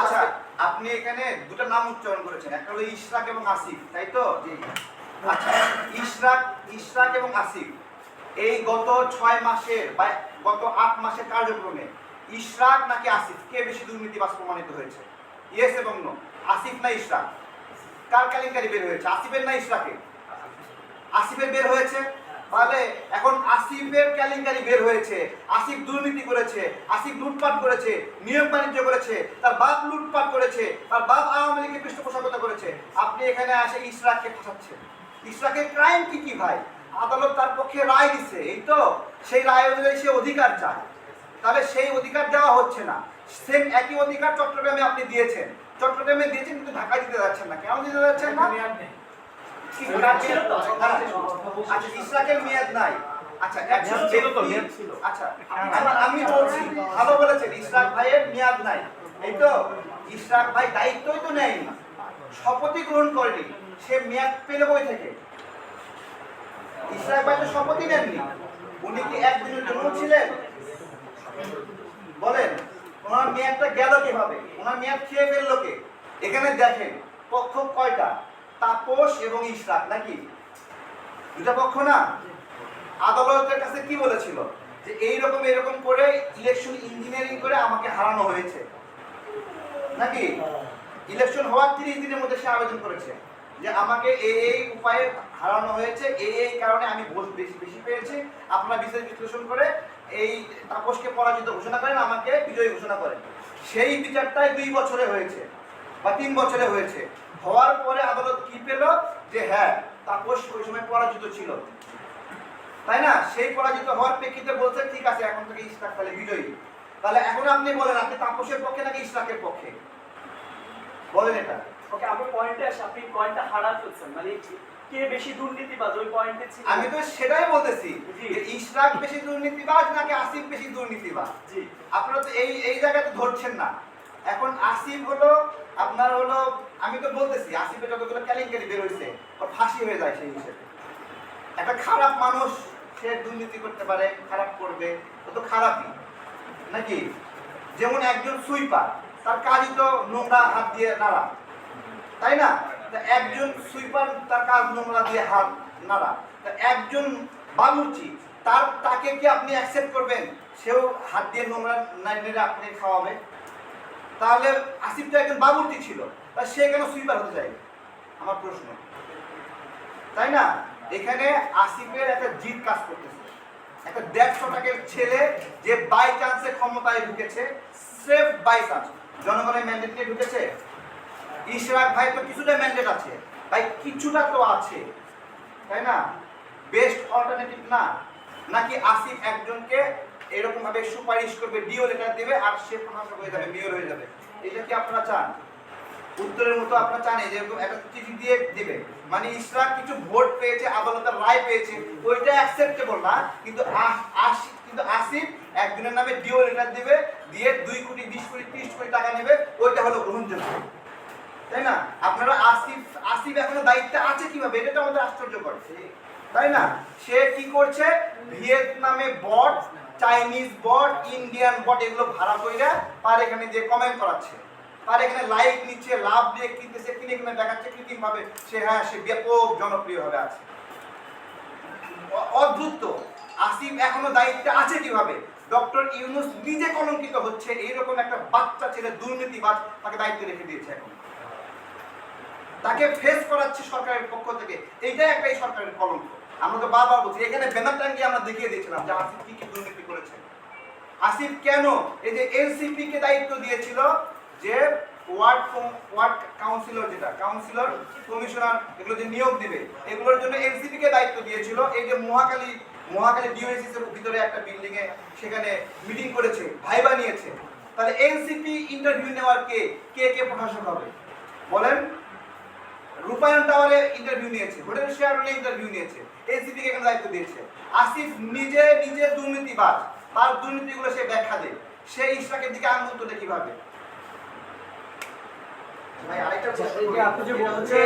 আচ্ছা আপনি এখানে দুটো নাম উচ্চারণ করেছেন। একটা হলো ইশরাক এবং আসিফ তাই তো? আচ্ছা ইশরাক ইশরাক এবং আসিফ এই গত ছয় মাসের বা গত আট মাসের কার্যক্রমে ইশরাক নাকি আসিফ কে বেশি দুর্নীতিবাজ প্রমাণিত হয়েছে? ইয়েস এবং নো আসিফ না ইশরাক? কার কেলেঙ্কারি বের হয়েছে? আসিফের না ইশরাকের? আসিফের বের হয়েছে? তাহলে এখন আসিফের কেলেঙ্কারি বের হয়েছে, আসিফ দুর্নীতি করেছে, আসিফ লুটপাট করেছে, নিয়োগ বাণিজ্য করেছে, তার বাপ লুটপাট করেছে, তার বাপ আওয়ামী লীগের পৃষ্ঠপোষকতা করেছে। আপনি এখানে আসে ইশরাককে ফাঁসাচ্ছেন ইশরাকের ক্রাইম কি কি ভাই? আদালত তার পক্ষে রায় দিছে, এই তো? সেই রায় অনুযায়ী সে অধিকার চায়। তাহলে সেই অধিকার দেওয়া হচ্ছে না। সেম একই অধিকার চট্টগ্রামে আপনি দিয়েছেন। চট্টগ্রামে দিয়েছেন, কিন্তু ঢাকায় দিতে যাচ্ছেন না। কেন দিতে যাচ্ছেন না? আচ্ছা ইসরাকের মেয়াদ নাই। আচ্ছা মেয়াদ ছিল। আচ্ছা আমি বলছি ভালো বলেছেন ইসরাক ভাইয়ের মেয়াদ নাই। এই তো ইসরাক ভাই দায়িত্বই তো নেয়নি। শপথই গ্রহণ করেনি। সে মেয়াদ পেলে বই থেকে? ইসরাক ভাই তো শপথই নেননি। উনি কি একদিনের জন্য ছিলেন? বলেন ওনার মেয়াদটা গেল কীভাবে? ওনার মেয়াদ খেয়ে ফেলল কে? এখানে দেখেন পক্ষ কয়টা? তাপস এবং ইশরাক, নাকি? দুটা পক্ষ না? আদালতের কাছে কি বলেছিল? যে এইরকম এরকম করে ইলেকশন ইঞ্জিনিয়ারিং করে আমাকে হারানো হয়েছে। নাকি? ইলেকশন হওয়ার তিরিশ দিনের মধ্যে সে আবেদন করেছে যে আমাকে এই এই উপায়ে হারানো হয়েছে, এই এই কারণে আমি ভোট বেশি বেশি পেয়েছি। আপনারা বিচার বিশ্লেষণ করে এই তাপসকে পরাজিত ঘোষণা করেন, আমাকে বিজয়ী ঘোষণা করেন। সেই বিচারটাই দুই বছরে হয়েছে বা তিন বছরে হয়েছে। হওয়ার পরে আদালত পেল যে হ্যাঁ তাপস ওই সময় পরাজিত ছিল। তাই না? সেই পরাজিত হওয়ার প্রেক্ষিতে বলছে ঠিক আছে এখন থেকে ইশরাক তাহলে বিজয়ী। তাহলে এখন আপনি বলেন আপনি তাপসের পক্ষে নাকি ইশরাকের পক্ষে? বলেন এটা। ওকে আমার পয়েন্টে আসে আপনি পয়েন্টটা হারা ফেলছেন। মানে কে বেশি দুর্নীতিবাজ ওই পয়েন্টে ছিল। আমি তো সেটাই বলতেছি। যে ইশরাক বেশি দুর্নীতিবাজ নাকি আসিফ বেশি দুর্নীতিবাজ? জি। আপনারা তো এই এই জায়গাতে ধরছেন না। এখন আসিফ হলো, আপনার হলো, আমি তো বলতেছি, আসিফের যতগুলো কেলেঙ্কারি বের হয়েছে ওর ফাঁসি হয়ে যায় সেই হিসেবে। একটা খারাপ মানুষ, সে দুর্নীতি করতে পারে, খারাপ করবে, ও তো খারাপই। নাকি? যেমন একজন সুইপার, তার কাজই তো নোংরা হাত দিয়ে নাড়া। তাই না? একজন সুইপার তার কাজ নোংরা দিয়ে হাত নাড়া। তা একজন বাবুর্চি তার, তাকে কি আপনি অ্যাকসেপ্ট করবেন? সেও হাত দিয়ে নোংরা না- নেড়ে আপনি খাওয়াবে? তাহলে আসিফটা একজন বাবুর্চি ছিল, তা সে কেন সুইপার হতে চাই আমার প্রশ্ন। তাই না? এখানে আসিফের একটা জিত কাজ করতেছে। একটা দেড়শো টাকার ছেলে যে বাই চান্সে ক্ষমতায় ঢুকেছে সেফ বাই চান্স জনগণের ম্যান্ডেট নিয়ে ঢুকেছে? ইশরাক ভাই তো কিছুটা ম্যান্ডেট আছে ভাই কিছুটা তো আছে। তাই না? বেস্ট অল্টারনেটিভ না। নাকি আসিফ একজনকে এরকম ভাবে সুপারিশ করবে ডিও লেটার দেবে আর সে প্রশাসক হয়ে যাবে মেয়র হয়ে যাবে। এটা কি আপনারা চান? উত্তরের মতো আপনারা চান যে এরকম একটা চিঠি দিয়ে দিবে। মানে ইশরাক কিছু ভোট পেয়েছে, আদালতের রায় পেয়েছে, ওইটা অ্যাকসেপ্টেবল না, কিন্তু আ- আসিফ কিন্তু আসিফ একজনের নামে ডিও লেটার দিবে, দিয়ে দুই কোটি, বিশ কোটি, ত্রিশ কোটি টাকা নেবে, ওইটা হলো গ্রহণযোগ্য। তাই না? আপনারা আসিফ আসিফ এখনও দায়িত্বে আছে কীভাবে? এটা তো আমাদের আশ্চর্য করছে তাই না? সে কি করছে? ভিয়েতনামে বট চাইনিজ বট ইন্ডিয়ান বট এগুলো ভাড়া কইরা তার এখানে যে কমেন্ট করাচ্ছে। তার এখানে লাইক নিচ্ছে, লাভ দিয়ে কিনতেছে, কিনে কিনে দেখাচ্ছে কৃত্রিম ভাবে সে হ্যাঁ সে ব্যাপক জনপ্রিয় ভাবে আছে অদ্ভুত। আসিফ এখনও দায়িত্বে আছে কীভাবে? ডক্টর ইউনুস নিজে কলঙ্কিত হচ্ছে, এইরকম একটা বাচ্চা ছেলে দুর্নীতিবাজ তাকে দায়িত্বে রেখে দিয়েছে এখন। তাকে ফেস করাচ্ছে সরকারের পক্ষ থেকে। এইটাই একটা এই সরকারের কলঙ্ক। আমরা তো বারবার বলছি, এখানে ব্যানার টাঙ্গিয়ে আমরা দেখিয়ে দিয়েছিলাম যে আসিফ কি কি দুর্নীতি করেছে আসিফ কেন এই যে এনসিপি কে দায়িত্ব দিয়েছিল যে ওয়ার্ড ওয়ার্ড কাউন্সিলর যেটা, কাউন্সিলর, কমিশনার, এগুলো যে নিয়োগ দিবে, এগুলোর জন্য এনসিপি কে দায়িত্ব দিয়েছিল। এই যে মহাকালী মহাকালী ডিওএসিস এর ভিতরে একটা বিল্ডিং এ সেখানে মিটিং করেছে, ভাইবা নিয়েছে। তাহলে এনসিপি ইন্টারভিউ নেওয়ার কে কে কে প্রশাসক হবে? বলেন। রূপায়ণ টাওয়ারে ইন্টারভিউ নিয়েছে হোটেল শেয়ারলে ইন্টারভিউ নিয়েছে এসিপি কে দায়িত্ব দিয়েছে। আসিফ নিজে নিজে দুর্নীতিবাজ তার দুর্নীতিগুলো সে ব্যাখ্যা দেয়। সে ইসরাকের দিকে আঙুল তোলে কীভাবে? ভাই আরেকটা যে আপনি যে হচ্ছে